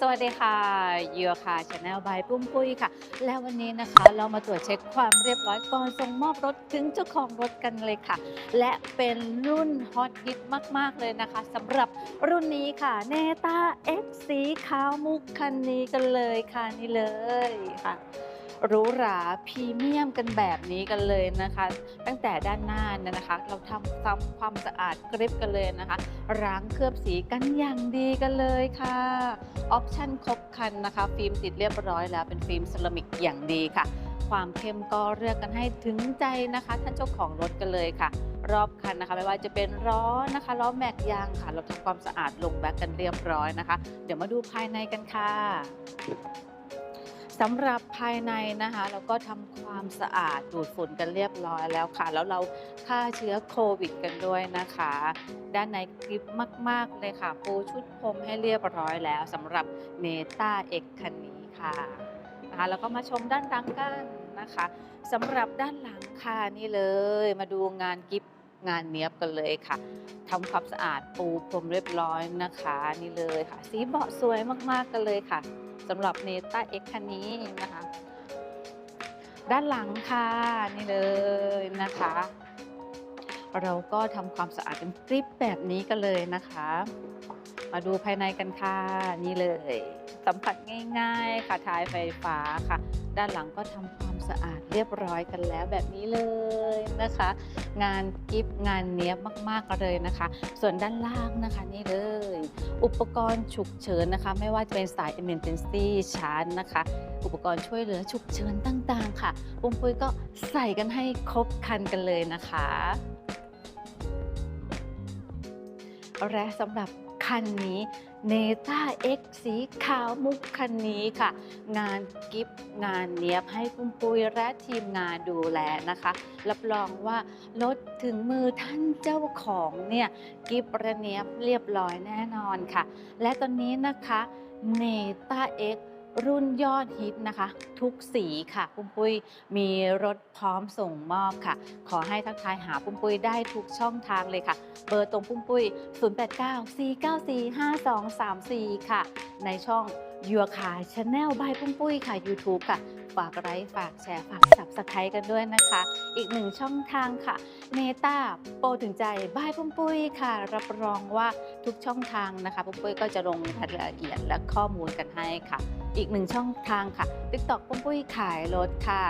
สวัสดีค่ะเยื่อค่ะชาแนลบายปุ้มปุ้ยค่ะ แล้วันนี้นะคะเรามาตรวจเช็คความเรียบร้อยก่อนส่งมอบรถถึงเจ้าของรถกันเลยค่ะ และเป็นรุ่นฮอตฮิตมาก ๆ เลยนะคะสำหรับรุ่นนี้ค่ะเนต้า X สีขาวมุกคันนี้กันเลยค่ะนี่เลยค่ะ หรูหราพรีเมียมกันแบบนี้กันเลยนะคะ ตั้งแต่ด้านหน้าเนี่ยนะคะ เราทำทำความสะอาดกริบกันเลยนะคะล้างเคลือบสีกันอย่างดีกันเลยค่ะออปชั่นครบคันนะคะ ฟิล์มติดเรียบร้อยแล้วเป็นฟิล์มเซรามิกอย่างดีค่ะ ความเข้มก็เลือกกันให้ถึงใจนะคะ ท่านเจ้าของรถกันเลยค่ะ รอบคันนะคะไม่ว่าจะเป็นล้อนะคะล้อแม็กยางค่ะ เราทำความสะอาดลงแบ็กกันเรียบร้อยนะคะ เดี๋ยวมาดูภายในกันค่ะ สำหรับภายในนะคะ เราก็ทำความสะอาดดูดฝุ่นกันเรียบร้อยแล้วค่ะ แล้วเราฆ่าเชื้อโควิดกันด้วยนะคะ ด้านในกริปมาก ๆ เลยค่ะ ปูชุดพรมให้เรียบร้อยแล้วสำหรับเนต้าเอกคันนี้ค่ะนะคะแล้วก็มาชมด้านหลังกันนะคะสำหรับด้านหลังค่ะนี่เลย มาดูงานกิฟ งานเนี้ยบกันเลยค่ะทำความสะอาดปูพรมเรียบร้อยนะคะ นี่เลยค่ะ สีเบาะสวยมากๆกันเลยค่ะสำหรับเนต้าเอกคันนี้นะคะ ด้านหลังค่ะนี่เลยนะคะ เราก็ทำความสะอาดเป็นกริปแบบนี้กันเลยนะคะ มาดูภายในกันค่ะนี่เลย สัมผัสง่าย ๆ ค่ะท้ายไฟฟ้าค่ะ ด้านหลังก็ทำความ สะอาดเรียบร้อยกันแล้วแบบนี้เลยนะคะ งานกิฟต์งานเนี้ยมากๆเลยนะคะ ส่วนด้านล่างนะคะนี่เลย อุปกรณ์ฉุกเฉินนะคะ ไม่ว่าจะเป็นสาย emergency charge นะคะ อุปกรณ์ช่วยเหลือฉุกเฉินต่างๆ ค่ะปุ้มปุ้ยก็ใส่กันให้ครบคันกันเลยนะคะและสำหรับ คันนี้เนต้า X สีขาวมุกคันนี้ค่ะ งานกิฟต์งานเนียบให้ปุ้มปุยและทีมงานดูแลนะคะ รับรองว่ารถถึงมือท่านเจ้าของเนี่ยกิฟต์ระเนียบเรียบร้อยแน่นอนค่ะ และตอนนี้นะคะเนต้า X รุ่นยอดฮิตนะคะ ทุกสีค่ะปุ้มปุ้ยมีรถพร้อมส่งมอบค่ะ ขอให้ทักทายหาปุ้มปุ้ยได้ทุกช่องทางเลยค่ะ เบอร์ตรงปุ้มปุ้ย 0894945234 ค่ะ ในช่อง Your Car Channel by ปุ้มปุ้ยค่ะ YouTube ค่ะ ฝากไลค์ฝากแชร์ฝาก Subscribe กันด้วยนะคะ อีกหนึ่งช่องทางค่ะเนต้าโปรถึงใจบายปุ้มปุ้ยค่ะ รับรองว่าทุกช่องทางนะคะปุ้มปุ้ยก็จะลงรายละเอียดและข้อมูลกันให้ค่ะ อีกหนึ่งช่องทางค่ะ TikTok ปุ้มปุ้ยขายรถค่ะ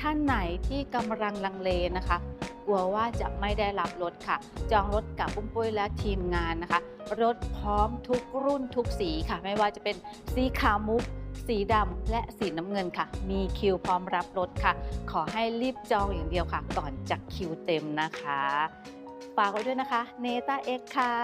ท่านไหนที่กำลังลังเลนะคะ กลัวว่าจะไม่ได้รับรถค่ะ จองรถกับปุ้มปุ้ยและทีมงานนะคะ รถพร้อมทุกรุ่นทุกสีค่ะ ไม่ว่าจะเป็นสีขาวมุกสีดำและสีน้ำเงินค่ะ มีคิวพร้อมรับรถค่ะ ขอให้รีบจองอย่างเดียวค่ะ ก่อนจะคิวเต็มนะคะ ฝากไว้ด้วยนะคะ เนต้าเอ็กค่ะ